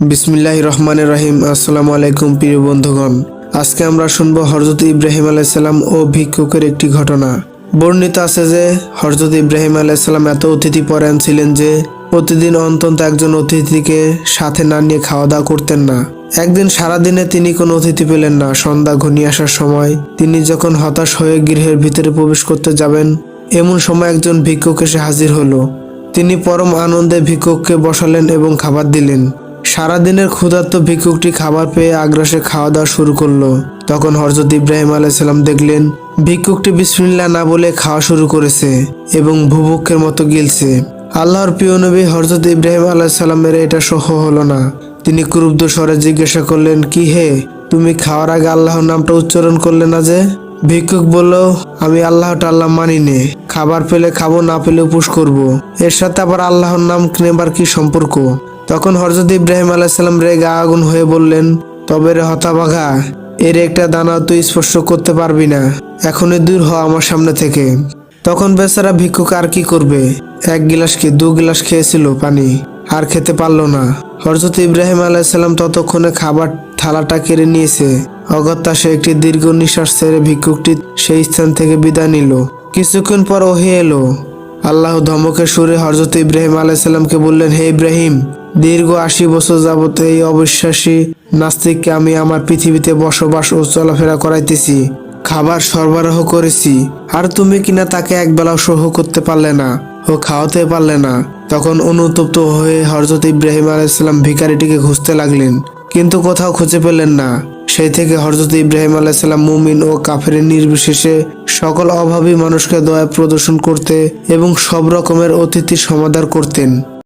বিসমিল্লাহ রহমান রহিম। আসসালামু আলাইকুম, প্রিয় বন্ধুগণ। আজকে আমরা শুনব হরজত ইব্রাহিম আলাইসাল্লাম ও ভিক্ষুকের একটি ঘটনা। বর্ণিত আছে যে হরজত ইব্রাহিম আলাইসাল্লাম এত অতিথি পরায়ণ ছিলেন যে, প্রতিদিন অন্তত একজন অতিথিকে সাথে না নিয়ে খাওয়া দাওয়া করতেন না। একদিন সারাদিনে তিনি কোনো অতিথি পেলেন না। সন্ধ্যা ঘনিয়ে আসার সময় তিনি যখন হতাশ হয়ে গৃহের ভিতরে প্রবেশ করতে যাবেন, এমন সময় একজন ভিক্ষুক এসে হাজির হলো। তিনি পরম আনন্দে ভিক্ষুককে বসালেন এবং খাবার দিলেন। সারাদিনের ক্ষুধার্ত ভিক্ষুকটি খাবার পেয়ে আগ্রাসে খাওয়া দাওয়া শুরু করল। তখন হরজত ইব্রাহিম আলাইসাল্লাম দেখলেন, ভিক্ষুকটি বিসমিল্লা না বলে খাওয়া শুরু করেছে এবং ভুভুক্ষের মতো গিলছে। আল্লাহর প্রিয় নবী হরজত ইব্রাহিম আলাইসাল্লামের এটা সহ হলো না। তিনি ক্রুব্ধ স্বরে জিজ্ঞাসা করলেন, কি হে? তুমি খাওয়ার আগে আল্লাহর নামটা উচ্চারণ করলে না যে? ভিক্ষুক বলল, আমি আল্লাহ টাল্লাহ মানি নে। খাবার পেলে খাব, না পেলে উপোস করব। এর সাথে আবার আল্লাহর নাম নেবার কি সম্পর্ক? তখন হরজত ইব্রাহিম আলাইসাল্লাম রেগে আগুন হয়ে বললেন, তবে রে হতাবাঘা, এর একটা দানা তুই স্পর্শ করতে পারবি না। এখনই দূর হ আমার সামনে থেকে। তখন বেচারা ভিক্ষুক আর কি করবে? এক গিলাস কি দু গিলাস খেয়েছিল পানি, আর খেতে পারল না। হরজত ইব্রাহিম আলাইসাল্লাম ততক্ষণে খাবার থালাটা কেড়ে নিয়েছে। অগত্যা সে একটি দীর্ঘ নিঃশ্বাস ছেড়ে ভিক্ষুকটি সেই স্থান থেকে বিদায় নিল। কিছুক্ষণ পর ওহে এলো। আল্লাহ ধমকের সুরে হরজত ইব্রাহিম আলাইসাল্লামকে বললেন, হে ইব্রাহিম দীর্ঘ আশি বছর যাবত এই অবিশ্বাসী নাস্তিককে আমি আমার পৃথিবীতে বসবাস ও চলাফেরা করাইতেছি, খাবার সরবরাহ করেছি। আর তুমি কিনা তাকে একবেলাও সহ করতে পারলে না ও খাওয়াতে পারলে না। তখন অনুতপ্ত হয়ে হরজত ইব্রাহিম আলাইসাল্লাম ভিকারিটিকে খুঁজতে লাগলেন, কিন্তু কোথাও খুঁজে পেলেন না। সেই থেকে হরজত ইব্রাহিম আলাইসাল্লাম মুমিন ও কাফের নির্বিশেষে সকল অভাবী মানুষকে দয়া প্রদর্শন করতে এবং সব রকমের অতিথি সমাদার করতেন।